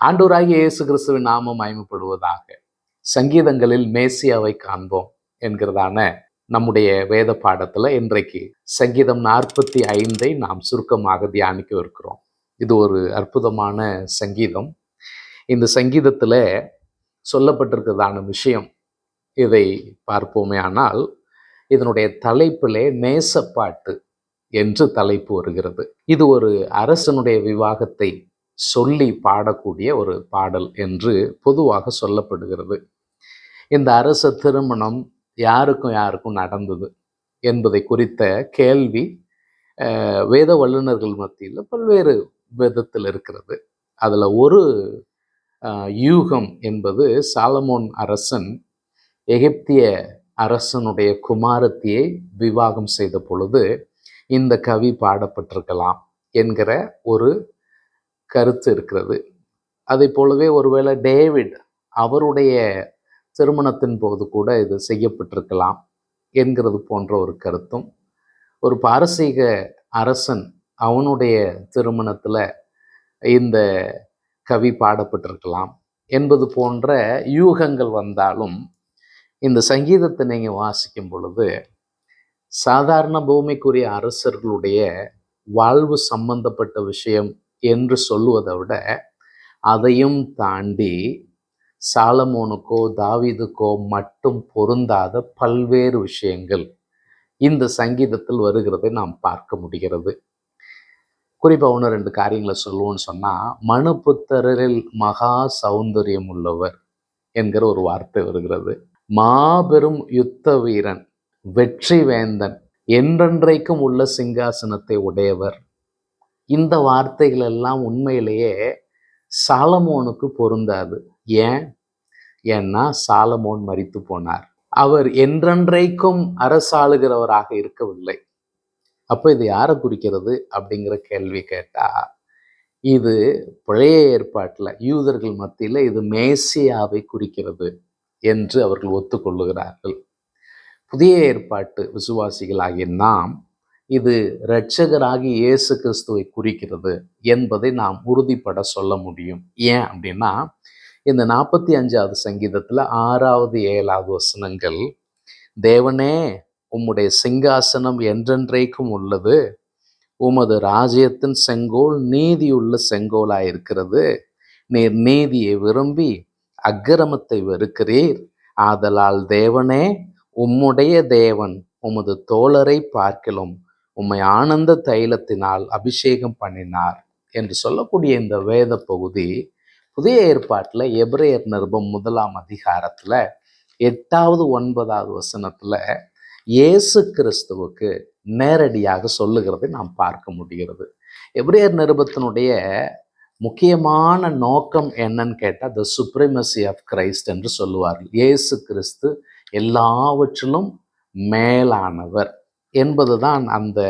ஆண்டூராகிய இயேசு கிறிஸ்துவின் நாமம் மயமப்படுவதாக சங்கீதங்களில் மேசியாவை காண்போம் என்கிறதான நம்முடைய வேத பாடத்துல இன்றைக்கு சங்கீதம் நாற்பத்தி ஐந்தை நாம் சுருக்கமாக தியானிக்க இருக்கிறோம். இது ஒரு அற்புதமான சங்கீதம். இந்த சங்கீதத்தில் சொல்லப்பட்டிருக்கிறதான விஷயம் இதை பார்ப்போமே ஆனால் இதனுடைய தலைப்பிலே நேசப்பாட்டு என்று தலைப்பு வருகிறது. இது ஒரு அரசனுடைய விவாகத்தை சொல்லி பாடக்கூடிய ஒரு பாடல் என்று பொதுவாக சொல்லப்படுகிறது. இந்த அரச திருமணம் யாருக்கும் யாருக்கும் நடந்தது என்பதை குறித்த கேள்வி வேத வல்லுநர்கள் மத்தியில் பல்வேறு விதத்தில் இருக்கிறது. அதில் ஒரு யூகம் என்பது சாலமோன் அரசன் எகிப்திய அரசனுடைய குமாரத்தியை விவாகம் செய்த பொழுது இந்த கவி பாடப்பட்டிருக்கலாம் என்கிற ஒரு கருத்து இருக்கிறது. அதை போலவே ஒருவேளை டேவிட் அவருடைய திருமணத்தின் போது கூட இது செய்யப்பட்டிருக்கலாம் என்கிறது போன்ற ஒரு கருத்தும். ஒரு பாரசீக அரசன் அவனுடைய திருமணத்தில் இந்த கவி பாடப்பட்டிருக்கலாம் என்பது போன்ற யூகங்கள் வந்தாலும் இந்த சங்கீதத்தை நீங்கள் வாசிக்கும் பொழுது சாதாரண பூமிக்குரிய அரசர்களுடைய வாழ்வு சம்பந்தப்பட்ட விஷயம் என்று சொல்லுவதை விட அதையும் தாண்டி சாலமோனுக்கோ தாவீதுக்கோ மட்டும் பொருந்தாத பல்வேறு விஷயங்கள் இந்த சங்கீதத்தில் வருகிறதை நாம் பார்க்க முடிகிறது. குறிப்பாக ஒன்று ரெண்டு காரியங்களை சொல்லுவோம்னு சொன்னால் மனுபுத்தரில் மகா சௌந்தரியம் உள்ளவர் என்கிற ஒரு வார்த்தை வருகிறது. மாபெரும் யுத்த வீரன் வெற்றி வேந்தன் என்றென்றைக்கும் உள்ள சிங்காசனத்தை உடையவர் இந்த வார்த்தைகள் எல்லாம் உண்மையிலேயே சாலமோனுக்கு பொருந்தாது. ஏன்? ஏன்னா சாலமோன் மறித்து போனார். அவர் என்றென்றைக்கும் அரசாளுகிறவராக இருக்கவில்லை. அப்போ இது யாரை குறிக்கிறது அப்படிங்கிற கேள்வி கேட்டா இது பழைய ஏற்பாட்டில் யூதர்கள் மத்தியில் இது மேசியாவை குறிக்கிறது என்று அவர்கள் ஒத்துக்கொள்ளுகிறார்கள். புதிய ஏற்பாட்டு விசுவாசிகளாகிய நாம் இது இரட்சகராகி இயேசு கிறிஸ்துவை குறிக்கிறது என்பதை நாம் உறுதிப்பட சொல்ல முடியும். ஏன் அப்படின்னா இந்த நாற்பத்தி அஞ்சாவது சங்கீதத்தில் ஆறாவது ஏழாவது வசனங்கள் தேவனே உம்முடைய சிங்காசனம் என்றென்றைக்கும் உள்ளது. உமது ராஜ்யத்தின் செங்கோல் நீதியுள்ள செங்கோலாக இருக்கிறது நீர் நீதியை விரும்பி அக்கிரமத்தை வெறுக்கிறீர். ஆதலால் தேவனே உம்முடைய தேவன் உமது தோழரை பார்க்கிலும் உம்மை ஆனந்த தைலத்தினால் அபிஷேகம் பண்ணினார் என்று சொல்லக்கூடிய இந்த வேத பகுதி புதிய ஏற்பாட்டில் எபிரேயர் நிருபம் முதலாம் அதிகாரத்தில் எட்டாவது ஒன்பதாவது வசனத்தில் இயேசு கிறிஸ்துவுக்கு நேரடியாக சொல்லுகிறதை நாம் பார்க்க முடிகிறது. எபிரேயர் நிருபத்தினுடைய முக்கியமான நோக்கம் என்னன்னு கேட்டால் த சுப்ரிமசி ஆஃப் கிரைஸ்ட் என்று சொல்லுவார்கள். இயேசு கிறிஸ்து எல்லாவற்றிலும் மேலானவர். என்பதுதான் அந்த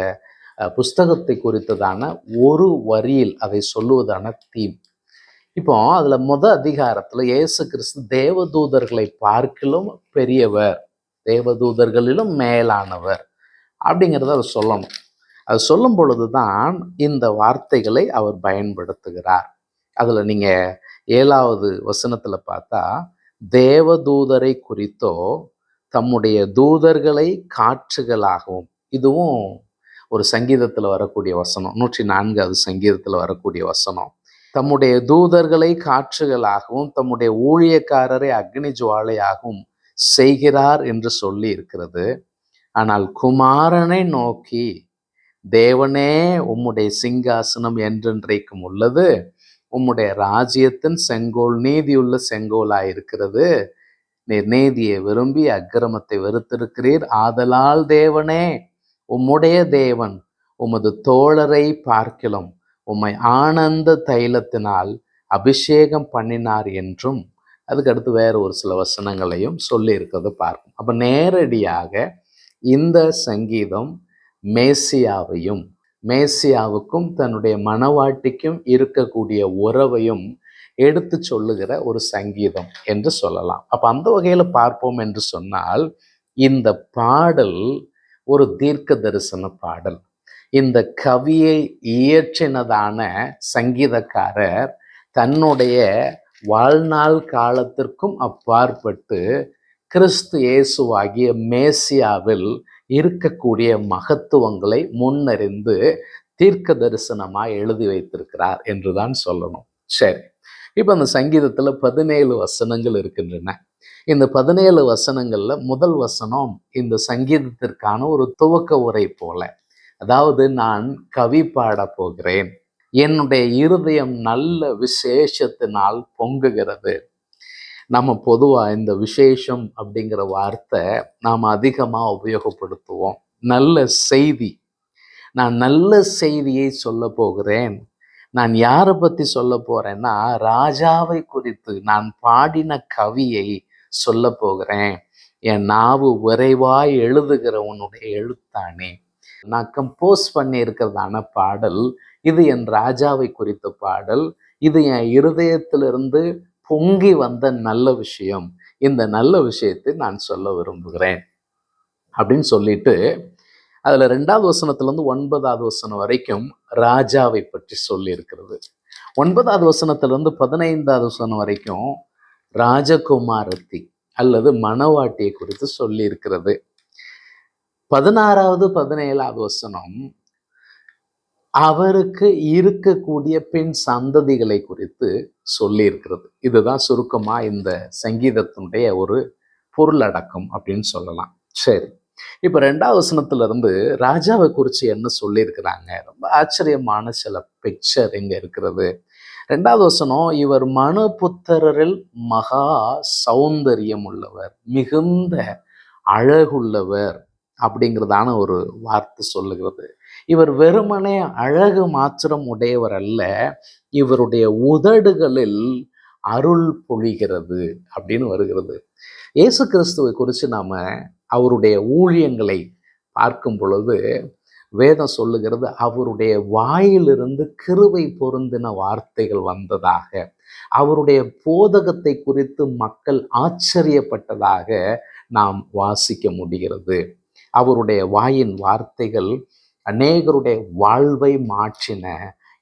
புஸ்தகத்தை குறித்ததான ஒரு வரியில் அதை சொல்லுவதான தீம். இப்போ அதில் முத அதிகாரத்தில் இயேசு கிறிஸ்து தேவதூதர்களை பார்க்கிலும் பெரியவர் தேவதூதர்களிலும் மேலானவர் அப்படிங்கிறத அதை சொல்லணும். அது சொல்லும் பொழுது தான் இந்த வார்த்தைகளை அவர் பயன்படுத்துகிறார். அதில் நீங்கள் ஏழாவது வசனத்தில் பார்த்தா தேவதூதரை குறித்தோ தம்முடைய தூதர்களை காற்றுகளாகவும் இதுவும் ஒரு சங்கீதத்தில் வரக்கூடிய வசனம். நூற்றி நான்காவது சங்கீதத்தில் வரக்கூடிய வசனம். தம்முடைய தூதர்களை காற்றுகளாகவும் தம்முடைய ஊழியக்காரரை அக்னி ஜுவாலையாகவும் செய்கிறார் என்று சொல்லி இருக்கிறது. ஆனால் குமாரனை நோக்கி தேவனே உம்முடைய சிங்காசனம் என்றென்றைக்கும் உள்ளது. உம்முடைய ராஜ்யத்தின் செங்கோல் நீதியுள்ள செங்கோலாய் இருக்கிறது. நீர் நீதியை விரும்பி அக்கிரமத்தை வெறுத்திருக்கிறீர். ஆதலால் தேவனே உம்முடைய தேவன் உமது தோழரை பார்க்கிலும் உம்மை ஆனந்த தைலத்தினால் அபிஷேகம் பண்ணினார் என்றும் அதுக்கடுத்து வேறு வேற ஒரு சில வசனங்களையும் சொல்லியிருக்கிறது பார்க்கும் அப்போ நேரடியாக இந்த சங்கீதம் மேசியாவையும் மேசியாவுக்கும் தன்னுடைய மனவாட்டிக்கும் இருக்கக்கூடிய உறவையும் எடுத்து சொல்லுகிற ஒரு சங்கீதம் என்று சொல்லலாம். அப்போ அந்த வகையில் பார்ப்போம் என்று சொன்னால் இந்த பாடல் ஒரு தீர்க்க தரிசன பாடல். இந்த கவியை இயற்றினதான சங்கீதக்காரர் தன்னுடைய வாழ்நாள் காலத்திற்கும் அப்பாற்பட்டு கிறிஸ்து இயேசுவாகிய மேசியாவில் இருக்கக்கூடிய மகத்துவங்களை முன்னறிந்து தீர்க்க தரிசனமாக எழுதி வைத்திருக்கிறார் என்றுதான் சொல்லணும். சரி. இப்போ அந்த சங்கீதத்துல பதினேழு வசனங்கள் இருக்கின்றன. இந்த பதினேழு வசனங்களில் முதல் வசனம் இந்த சங்கீதத்திற்கான ஒரு துவக்க உரை போல. அதாவது நான் கவி பாட போகிறேன். என்னுடைய இருதயம் நல்ல விசேஷத்தினால் பொங்குகிறது. நம்ம பொதுவாக இந்த விசேஷம் அப்படிங்கிற வார்த்தை நாம் அதிகமாக உபயோகப்படுத்துவோம். நல்ல செய்தி. நான் நல்ல செய்தியை சொல்ல போகிறேன். நான் யாரை பற்றி சொல்ல போகிறேன்னா ராஜாவை குறித்து நான் பாடின கவியை சொல்ல போகிறேன் என் நாவு விரைவாய் எழுதுகிறவனுடைய எழுத்தானே நான் கம்போஸ் பண்ணி இருக்கிறதான பாடல் இது என் ராஜாவை குறித்த பாடல் இது என் இருதயத்திலிருந்து பொங்கி வந்த நல்ல விஷயம். இந்த நல்ல விஷயத்தை நான் சொல்ல விரும்புகிறேன். அப்படின்னு சொல்லிட்டு அதில் ரெண்டாவது வசனத்துலேருந்து ஒன்பதாவது வசனம் வரைக்கும் ராஜாவை பற்றி சொல்லி இருக்கிறது ஒன்பதாவது வசனத்திலிருந்து பதினைந்தாவது வசனம் வரைக்கும் ராஜகுமாரத்தி அல்லது மணவாட்டியை குறித்து சொல்லியிருக்கிறது. பதினாறாவது பதினேழாவது வசனம் அவருக்கு இருக்கக்கூடிய பெண் சந்ததிகளை குறித்து சொல்லியிருக்கிறது. இதுதான் சுருக்கமாக இந்த சங்கீதத்தினுடைய ஒரு பொருளடக்கம் அப்படின்னு சொல்லலாம். சரி இப்போ ரெண்டாவது வசனத்திலிருந்து ராஜாவை குறித்து என்ன சொல்லியிருக்கிறாங்க? ரொம்ப ஆச்சரியமான சில பிக்சர் இங்கே இருக்கிறது. ரெண்டாவது வசனம் இவர் மனு புத்திரரில் மகா சௌந்தரியம் உள்ளவர் மிகுந்த அழகுள்ளவர் அப்படிங்கிறதான ஒரு வார்த்தை சொல்லுகிறது. இவர் வெறுமனே அழகு மாத்திரம் உடையவர் அல்ல இவருடைய உதடுகளில் அருள் பொழிகிறது அப்படின்னு வருகிறது. இயேசு கிறிஸ்துவை குறித்து நாம் அவருடைய ஊழியங்களை பார்க்கும் பொழுது வேதம் சொல்லுகிறது அவருடைய வாயிலிருந்து கிருவை பொருந்தின வார்த்தைகள் வந்ததாக அவருடைய போதகத்தை குறித்து மக்கள் ஆச்சரியப்பட்டதாக நாம் வாசிக்க முடிகிறது. அவருடைய வாயின் வார்த்தைகள் அநேகருடைய வாழ்வை மாற்றின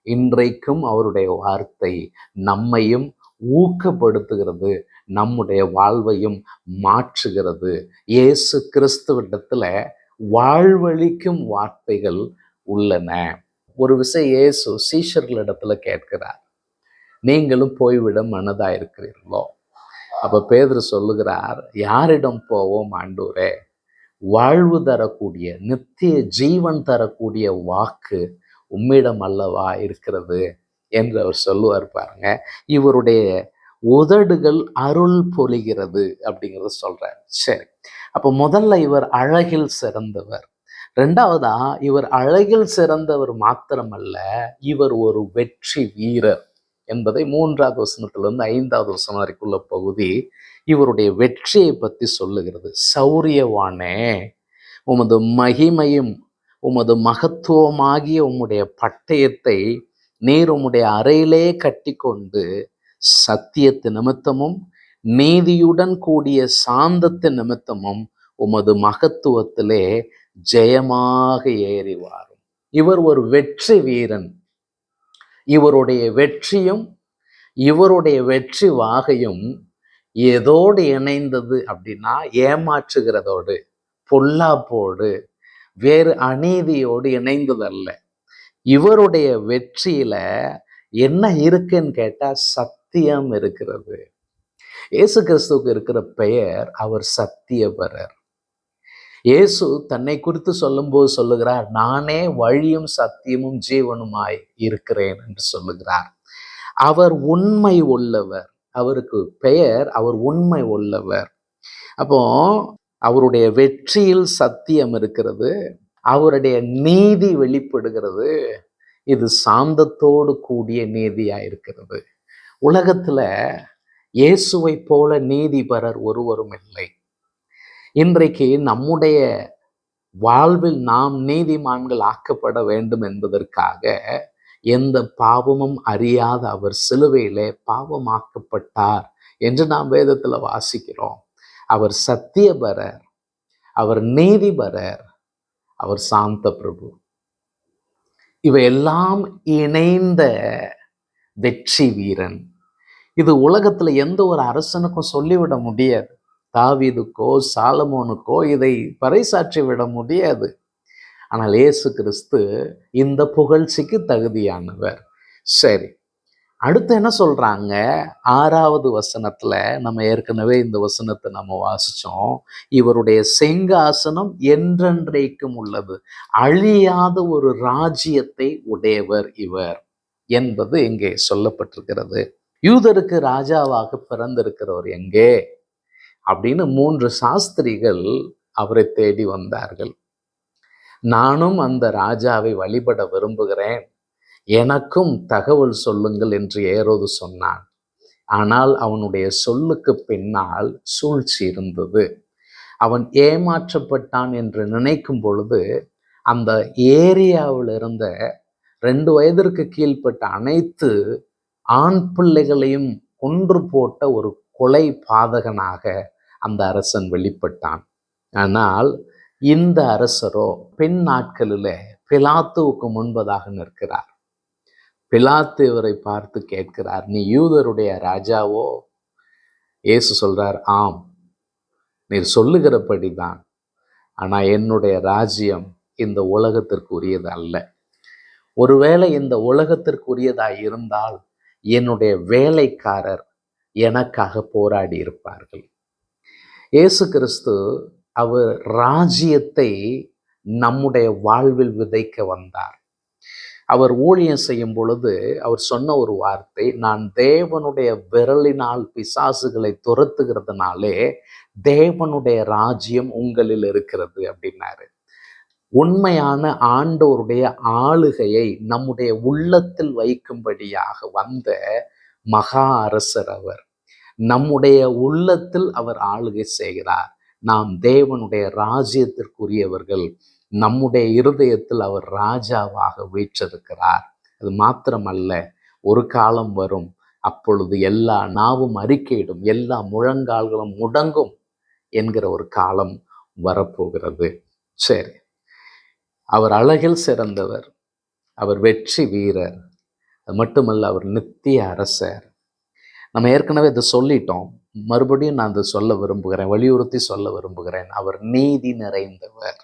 இன்றைக்கும் அவருடைய வார்த்தை நம்மையும் ஊக்கப்படுத்துகிறது நம்முடைய வாழ்வையும் மாற்றுகிறது. இயேசு கிறிஸ்துவிடத்தில் வாழ்வழிக்கும் வார்த்தைகள் உள்ளன. ஒரு விஷயம் இயேசு சீஷர்களிடத்துல கேட்கிறார். நீங்களும் போய்விட மனதா இருக்கிறீர்களோ அப்ப பேதர் சொல்லுகிறார் யாரிடம் போவோம் ஆண்டூரே வாழ்வு தரக்கூடிய நித்திய ஜீவன் தரக்கூடிய வாக்கு உம்மிடம் அல்லவா இருக்கிறது? என்று அவர் சொல்லுவார் பாருங்க. இவருடைய உதடுகள் அருள் பொழிகிறது அப்படிங்கிறத சொல்றார். சரி. அப்போ முதல்ல இவர் அழகில் சிறந்தவர். ரெண்டாவதா இவர் அழகில் சிறந்தவர் மாத்திரமல்ல இவர் ஒரு வெற்றி வீரர் என்பதை மூன்றாவது வசனத்திலிருந்து ஐந்தாவது வசனம் வரைக்குள்ள பகுதி இவருடைய வெற்றியை பற்றி சொல்லுகிறது. சௌரியவானே உமது மகிமையும் உமது மகத்துவமாகிய உம்முடைய பட்டயத்தை நீர் உம்முடைய அறையிலே கட்டி கொண்டு சத்தியத்து நிமித்தமும் நீதியுடன் கூடிய சாந்தத்து நிமித்தமும் உமது மகத்துவத்திலே ஜெயமாக ஏறி வாரும். இவர் ஒரு வெற்றி வீரன். இவருடைய வெற்றியும் இவருடைய வெற்றி வாகையும் எதோடு இணைந்தது அப்படின்னா ஏமாற்றுகிறதோடு பொல்லாப்போடு வேறு அநீதியோடு இணைந்ததல்ல. இவருடைய வெற்றியில என்ன இருக்குன்னு கேட்டா சத்தியம் இருக்கிறது. இயேசு கிறிஸ்துவுக்கு இருக்கிற பெயர் அவர் சத்தியபரர் இயேசு தன்னை குறித்து சொல்லும்போது சொல்லுகிறார் நானே வழியும் சத்தியமும் ஜீவனுமாய் இருக்கிறேன் என்று சொல்லுகிறார். அவர் உண்மை உள்ளவர். அவருக்கு பெயர் அவர் உண்மை உள்ளவர். அப்போ அவருடைய வெற்றியில் சத்தியம் இருக்கிறது அவருடைய நீதி வெளிப்படுகிறது இது சாந்தத்தோடு கூடிய நீதியா இருக்கிறது. உலகத்துல இயேசுவை போல நீதிபரர் ஒருவரும் இல்லை. இன்றைக்கு நம்முடைய வாழ்வில் நாம் நீதிமான்கள் ஆக்கப்பட வேண்டும் என்பதற்காக எந்த பாவமும் அறியாத அவர் சிலுவையிலே பாவமாக்கப்பட்டார் என்று நாம் வேதத்துல வாசிக்கிறோம். அவர் சத்தியபரர் அவர் நீதிபரர் அவர் சாந்த பிரபு இவையெல்லாம் இணைந்த வெற்றி வீரன். இது உலகத்துல எந்த ஒரு அரசனுக்கும் சொல்லிவிட முடியாது. தாவீதுக்கோ சாலமோனுக்கோ இதை பறைசாற்றி விட முடியாது. ஆனால் இயேசு கிறிஸ்து இந்த புகழ்ச்சிக்கு தகுதியானவர். சரி அடுத்து என்ன சொல்றாங்க? ஆறாவது வசனத்துல நம்ம ஏற்கனவே இந்த வசனத்தை நம்ம வாசிச்சோம். இவருடைய செங்காசனம் என்றென்றைக்கும் உள்ளது. அழியாத ஒரு ராஜ்யத்தை உடையவர் இவர் என்பது இங்கே சொல்லப்பட்டிருக்கிறது. யூதருக்கு ராஜாவாக பிறந்திருக்கிறவர் எங்கே? அப்படின்னு மூன்று சாஸ்திரிகள் அவரை தேடி வந்தார்கள். நானும் அந்த ராஜாவை வழிபட விரும்புகிறேன். எனக்கும் தகவல் சொல்லுங்கள் என்று ஏரோது சொன்னான். ஆனால் அவனுடைய சொல்லுக்கு பின்னால் சூழ்ச்சி இருந்தது. அவன் ஏமாற்றப்பட்டான் என்று நினைக்கும் பொழுது அந்த ஏரியாவில் இருந்த ரெண்டு வயதிற்கு கீழ்ப்பட்ட அனைத்து ஆண் பிள்ளைகளையும் கொன்று போட்ட ஒரு கொலை பாதகனாக அந்த அரசன் வெளிப்பட்டான். ஆனால் இந்த அரசரோ பெண் நாட்களில் பிலாத்துவுக்கு முன்பதாக நிற்கிறார். பிலாத்து இவரை பார்த்து கேட்கிறார் நீ யூதருடைய ராஜாவோ? இயேசு சொல்றார் ஆம் நீர் சொல்லுகிறபடிதான். ஆனால் என்னுடைய ராஜ்யம் இந்த உலகத்திற்கு உரியது அல்ல ஒருவேளை இந்த உலகத்திற்குரியதாய் இருந்தால் என்னுடைய வேலைக்காரர் எனக்காக போராடி இருப்பார்கள். இயேசு கிறிஸ்து அவர் ராஜ்யத்தை நம்முடைய வாழ்வில் விதைக்க வந்தார். அவர் ஊழியம் செய்யும் பொழுது அவர் சொன்ன ஒரு வார்த்தை நான் தேவனுடைய விரலினால் பிசாசுகளை துரத்துகிறதுனாலே தேவனுடைய ராஜ்யம் உங்களில் இருக்கிறது அப்படின்னாரு. உண்மையான ஆண்டோருடைய ஆளுகையை நம்முடைய உள்ளத்தில் வைக்கும்படியாக வந்த மகா அரசர் அவர். நம்முடைய உள்ளத்தில் அவர் ஆளுகை செய்கிறார். நாம் தேவனுடைய ராஜ்யத்திற்குரியவர்கள் நம்முடைய இருதயத்தில் அவர் ராஜாவாக வீற்றிருக்கிறார். அது மாத்திரமல்ல ஒரு காலம் வரும் அப்பொழுது எல்லா நாவும் அறிக்கையிடும் எல்லா முழங்கால்களும் முடங்கும் என்கிற ஒரு காலம் வரப்போகிறது. சரி. அவர் அழகில் சிறந்தவர். அவர் வெற்றி வீரர். அது மட்டுமல்ல அவர் நித்திய அரசர். நம்ம ஏற்கனவே இதை சொல்லிட்டோம். மறுபடியும் நான் அதை சொல்ல விரும்புகிறேன் வலியுறுத்தி சொல்ல விரும்புகிறேன். அவர் நீதி நிறைந்தவர்.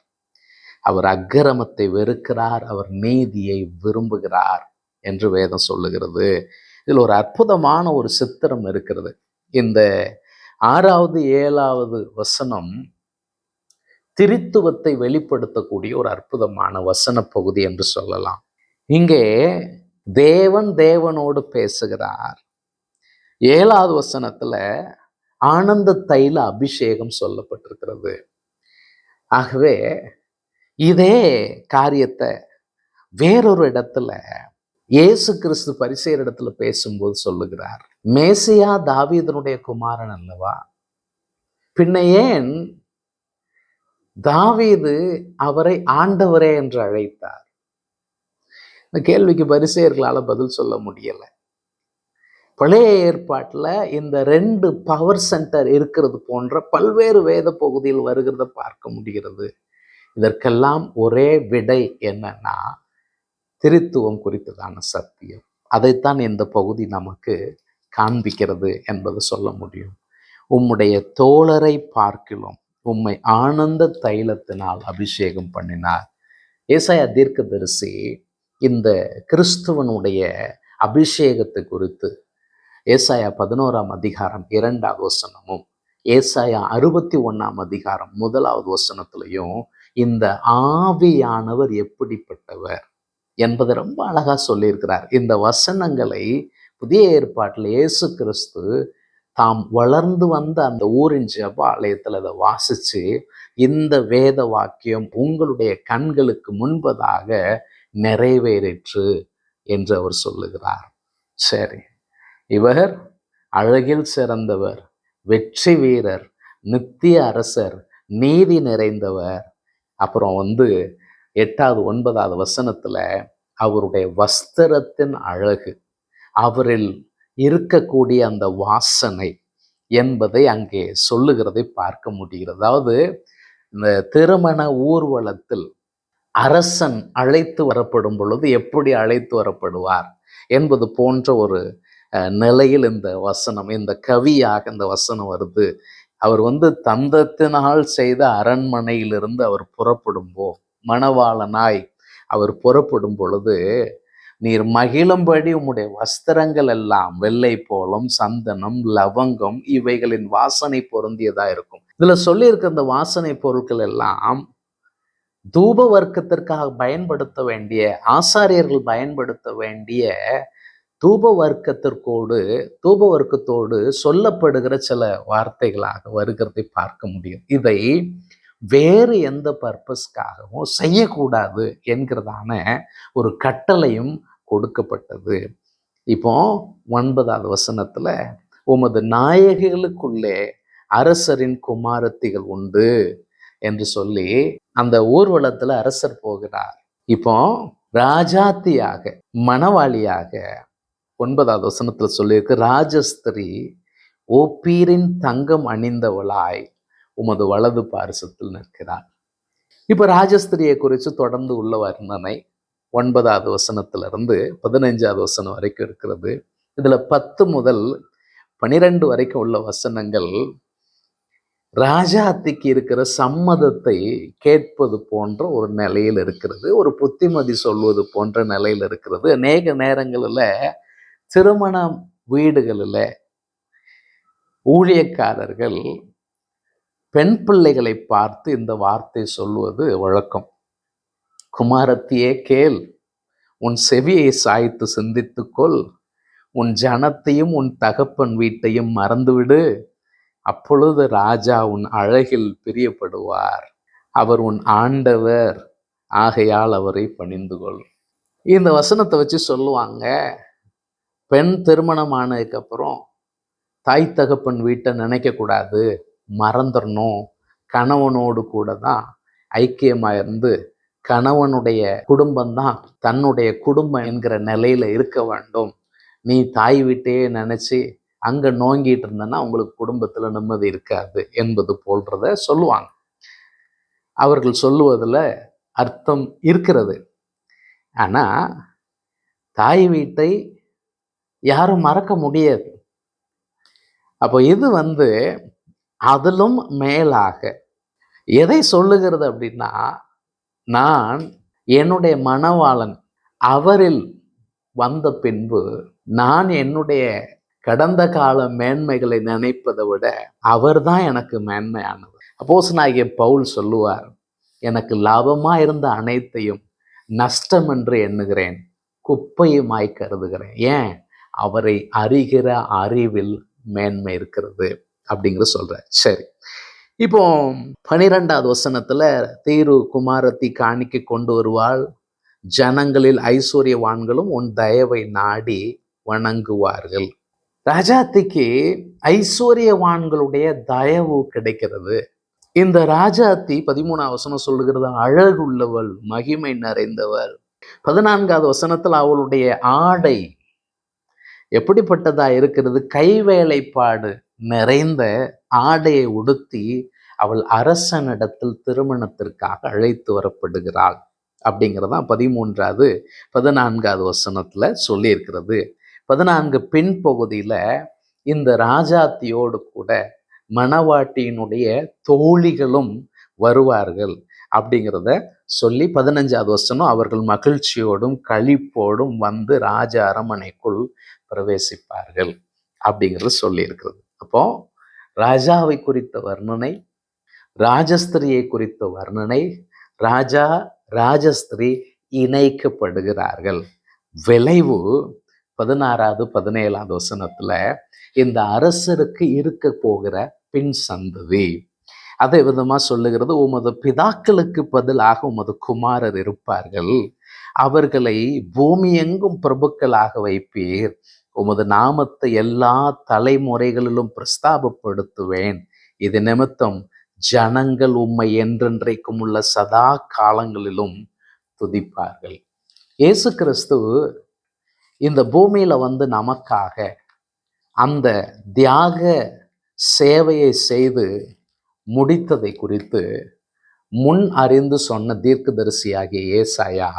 அவர் அக்கிரமத்தை வெறுக்கிறார் அவர் நீதியை விரும்புகிறார் என்று வேதம் சொல்லுகிறது. இதில் ஒரு அற்புதமான ஒரு சித்திரம் இருக்கிறது. இந்த ஆறாவது ஏழாவது வசனம் திரித்துவத்தை வெளிப்படுத்தக்கூடிய ஒரு அற்புதமான வசன பகுதி என்று சொல்லலாம். இங்கே தேவன் தேவனோடு பேசுகிறார். ஏழாவது வசனத்துல ஆனந்த தைல அபிஷேகம் சொல்லப்பட்டிருக்கிறது. ஆகவே இதே காரியத்தை வேறொரு இடத்துல இயேசு கிறிஸ்து பரிசெயர் இடத்துல பேசும்போது சொல்லுகிறார். மேசியா தாவீதனுடைய குமாரன் அல்லவா? பின்ன ஏன் தாவீது அவரை ஆண்டவரே என்று அழைத்தார். இந்த கேள்விக்கு பரிசெயர்களால பதில் சொல்ல முடியல. பழைய ஏற்பாட்டில் இந்த ரெண்டு பவர் சென்டர் இருக்கிறது போன்ற பல்வேறு வேத பகுதியில் வருகிறத பார்க்க முடிகிறது. இதற்கெல்லாம் ஒரே விடை என்னன்னா திருத்துவம் குறித்ததான சத்தியம். அதைத்தான் இந்த பகுதி நமக்கு காண்பிக்கிறது என்பது சொல்ல முடியும். உம்முடைய தோழரை பார்க்கிறோம். உம்மை ஆனந்த தைலத்தினால் அபிஷேகம் பண்ணினார். ஏசாயா தீர்க்கதரிசி இந்த கிறிஸ்துவனுடைய அபிஷேகத்தை குறித்து ஏசாயா பதினோராம் அதிகாரம் இரண்டாவது வசனமும் ஏசாயா அறுபத்தி ஒன்னாம் அதிகாரம் முதலாவது வசனத்திலையும் இந்த ஆவியானவர் எப்படிப்பட்டவர் என்பதை ரொம்ப அழகா சொல்லியிருக்கிறார். இந்த வசனங்களை புதிய ஏற்பாட்டில் இயேசு கிறிஸ்து தாம் வளர்ந்து வந்த அந்த ஊரின் ஜப ஆலயத்தில் அதை வாசித்து இந்த வேத வாக்கியம் உங்களுடைய கண்களுக்கு முன்பதாக நிறைவேறிற்று என்று அவர் சொல்லுகிறார். சரி இவர் அழகில் சிறந்தவர் வெற்றி வீரர் நித்திய அரசர் நீதி நிறைந்தவர். அப்புறம் வந்து எட்டாவது ஒன்பதாவது வசனத்தில் அவருடைய வஸ்திரத்தின் அழகு அவரில் இருக்கக்கூடிய அந்த வாசனை என்பதை அங்கே சொல்லுகிறதை பார்க்க முடிகிறது. அதாவது இந்த திருமண ஊர்வலத்தில் அரசன் அழைத்து வரப்படும் பொழுது எப்படி அழைத்து வரப்படுவார் என்பது போன்ற ஒரு நிலையில் இந்த வசனம் இந்த கவியாக இந்த வசனம் வருது. அவர் வந்து தந்தத்தினால் செய்த அரண்மனையிலிருந்து அவர் புறப்படும்போ மணவாளனாய் அவர் புறப்படும் பொழுது நீர் மகிழும்படி உம்முடைய வஸ்திரங்கள் எல்லாம் வெள்ளை போலம் சந்தனம் லவங்கம் இவைகளின் வாசனை பொருந்தியதா இருக்கும். இதுல சொல்லியிருக்க இந்த வாசனை பொருட்கள் எல்லாம் தூப வர்க்கத்திற்காக பயன்படுத்த வேண்டிய ஆசாரியர்கள் பயன்படுத்த வேண்டிய தூப வர்க்கத்திற்கோடு தூப வர்க்கத்தோடு சொல்லப்படுகிற சில வார்த்தைகளாக வருகிறதை பார்க்க முடியும். இதை வேறு எந்த பர்பஸ்க்காகவும் செய்யக்கூடாது என்கிறதான ஒரு கட்டளையும் கொடுக்கப்பட்டது. இப்போ ஒன்பதாவது வசனத்துல உமது நாயகிகளுக்குள்ளே அரசரின் குமாரத்திகள் உண்டு என்று சொல்லி அந்த ஊர்வலத்துல அரசர் போகிறார். இப்போ ராஜாத்தியாக மணவாளியாக ஒன்பதாவது வசனத்துல சொல்லியிருக்கு ராஜஸ்திரி ஓப்பீரின் தங்கம் அணிந்தவளாய் உமது வலது பாரிசத்தில் நிற்கிறார். இப்போ ராஜஸ்திரியை குறித்து தொடர்ந்து உள்ள வர்ணனை ஒன்பதாவது வசனத்திலிருந்து பதினைஞ்சாவது வசனம் வரைக்கும் இருக்கிறது. இதில் பத்து முதல் பனிரெண்டு வரைக்கும் உள்ள வசனங்கள் ராஜாத்திக்கு இருக்கிற சம்மதத்தை கேட்பது போன்ற ஒரு நிலையில் இருக்கிறது ஒரு புத்திமதி சொல்வது போன்ற நிலையில் இருக்கிறது. அநேக நேரங்களில் திருமண வீடுகளில் ஊழியக்காரர்கள் பெண் பிள்ளைகளை பார்த்து இந்த வார்த்தை சொல்வது வழக்கம். குமாரத்தியே கேள். உன் செவியை சாய்த்து சிந்தித்துக்கொள். உன் ஜனத்தையும் உன் தகப்பன் வீட்டையும் மறந்துவிடு. அப்பொழுது ராஜா உன் அழகில் பிரியப்படுவார். அவர் உன் ஆண்டவர். ஆகையால் அவரை பணிந்து கொள் இந்த வசனத்தை வச்சு சொல்லுவாங்க பெண் திருமணம் ஆனதுக்கப்புறம் தாய் தகப்பன் வீட்டை நினைக்கக்கூடாது மறந்துடணும் கணவனோடு கூட தான் ஐக்கியமாக இருந்து கணவனுடைய குடும்பம்தான் தன்னுடைய குடும்பம் என்கிற நிலையில இருக்க வேண்டும். நீ தாய் வீட்டையே நினைச்சு அங்க நோங்கிட்டு இருந்தனா உங்களுக்கு குடும்பத்துல நிம்மதி இருக்காது என்பது போன்றத சொல்லுவாங்க. அவர்கள் சொல்லுவதுல அர்த்தம் இருக்கிறது. ஆனா தாய் வீட்டை யாரும் மறக்க முடியாது. அப்போ இது வந்து அதிலும் மேலாக எதை சொல்லுகிறது அப்படின்னா நான் என்னுடைய மணவாளன் அவரில் வந்த பின்பு நான் என்னுடைய கடந்த கால மேன்மைகளை நினைப்பதை விட அவர்தான் எனக்கு மேன்மையானவர். அப்போஸ் நாகிய பவுல் சொல்லுவார் எனக்கு லாபமா இருந்த அனைத்தையும் நஷ்டம் என்று எண்ணுகிறேன் குப்பையுமாய் கருதுகிறேன். ஏன்? அவரை அறிகிற அறிவில் மேன்மை இருக்கிறது. அப்படிங்கிற சொல்றார். சரி. இப்போ பனிரெண்டாவது வசனத்துல தீரு குமாரத்தி காணிக்க கொண்டு வருவாள். ஜனங்களில் ஐஸ்வர்யவான்களும் உன் தயவை நாடி வணங்குவார்கள். ராஜாத்திக்கு ஐஸ்வர்யவான்களுடைய தயவு கிடைக்கிறது. இந்த ராஜாத்தி பதிமூணாவது வசனம் சொல்லுகிறது அழகுள்ளவள் மகிமை நிறைந்தவள். பதினான்காவது வசனத்தில் அவளுடைய ஆடை எப்படிப்பட்டதா இருக்கிறது? கைவேலைப்பாடு. நிறைந்த ஆடையை உடுத்தி அவள் அரசனிடத்தில் திருமணத்திற்காக அழைத்து வரப்படுகிறாள் அப்படிங்கிறதா பதிமூன்றாவது பதினான்காவது வசனத்தில் சொல்லியிருக்கிறது. பதினான்கு பின்பகுதியில் இந்த ராஜாத்தியோடு கூட மணவாட்டியினுடைய தோழிகளும் வருவார்கள் அப்படிங்கிறத சொல்லி பதினஞ்சாவது வசனம் அவர்கள் மகிழ்ச்சியோடும் கழிப்போடும் வந்து ராஜ அரமனைக்குள் பிரவேசிப்பார்கள் அப்படிங்கிறது சொல்லியிருக்கிறது. அப்போ ராஜாவை குறித்த வர்ணனை ராஜஸ்திரியை குறித்த வர்ணனை ராஜா ராஜஸ்திரி இணைக்கப்படுகிறார்கள். விளைவு பதினாறாவது பதினேழாவது வசனத்துல இந்த அரசருக்கு இருக்க போகிற பின் சந்ததி. அதே விதமா சொல்லுகிறது உமது பிதாக்களுக்கு பதிலாக உமது குமாரர் இருப்பார்கள். அவர்களை பூமி எங்கும் பிரபுக்களாக வைப்பீர். உமது நாமத்தை எல்லா தலைமுறைகளிலும் பிரஸ்தாபப்படுத்துவேன். இது நிமித்தம் ஜனங்கள் உம்மை என்றென்றைக்கும் உள்ள சதா காலங்களிலும் துதிப்பார்கள். இயேசு கிறிஸ்து இந்த பூமியில வந்து நமக்காக அந்த தியாக சேவையை செய்து முடித்ததை குறித்து முன் அறிந்து சொன்ன தீர்க்கதரிசியாகிய ஏசாயா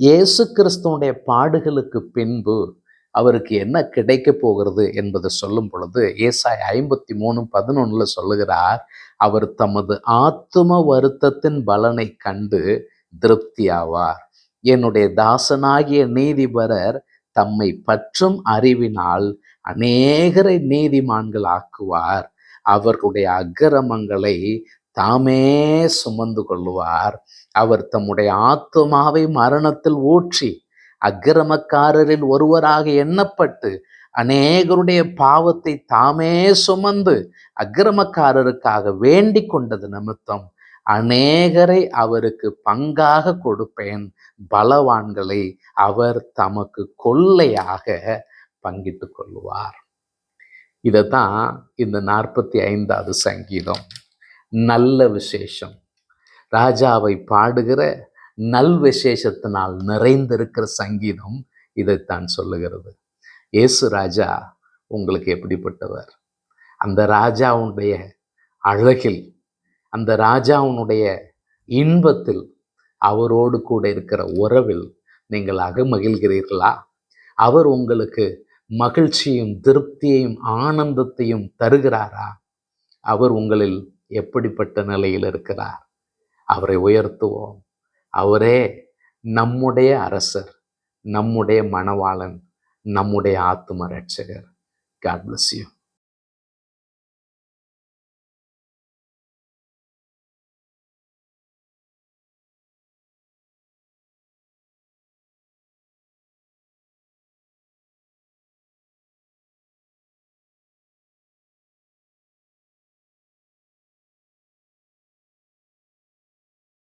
இயேசு கிறிஸ்துவனுடைய பாடுகளுக்கு பின்பு அவருக்கு என்ன கிடைக்க போகிறது என்பதை சொல்லும் பொழுது ஏசாய் ஐம்பத்தி மூணு பதினொன்றில் சொல்லுகிறார் அவர் தமது ஆத்தும வருத்தத்தின் பலனை கண்டு திருப்தியாவார். என்னுடைய தாசனாகிய நீதிபரர் தம்மை பற்றும் அறிவினால் அநேகரை நீதிமான்கள் ஆக்குவார். அவர்களுடைய அக்கிரமங்களை தாமே சுமந்து கொள்ளுவார். அவர் தம்முடைய ஆத்மாவை மரணத்தில் ஊற்றி அக்கிரமக்காரரில் ஒருவராக எண்ணப்பட்டு அநேகருடைய பாவத்தை தாமே சுமந்து அக்கிரமக்காரருக்காக வேண்டி கொண்டது நிமித்தம் அநேகரை அவருக்கு பங்காக கொடுப்பேன். பலவான்களை அவர் தமக்கு கொள்ளையாக பங்கிட்டு கொள்வார் இதைத்தான் இந்த நாற்பத்தி ஐந்தாவது சங்கீதம். நல்ல விசேஷம். ராஜாவை பாடுகிற நல் விசேஷத்தினால் நிறைந்திருக்கிற சங்கீதம் இதைத்தான் சொல்லுகிறது. இயேசு ராஜா உங்களுக்கு எப்படிப்பட்டவர்? அந்த ராஜாவுடைய அழகில் அந்த ராஜாவுடைய இன்பத்தில் அவரோடு கூட இருக்கிற உறவில் நீங்கள் அகமகிழ்கிறீர்களா? அவர் உங்களுக்கு மகிழ்ச்சியும் திருப்தியையும் ஆனந்தத்தையும் தருகிறாரா? அவர் உங்களில் எப்படிப்பட்ட நிலையில் இருக்கிறார்? அவரை உயர்த்துவோம். அவரே நம்முடைய அரசர் நம்முடைய மணவாளன் நம்முடைய ஆத்ம ரட்சகர் காட் பிளஸ் யூ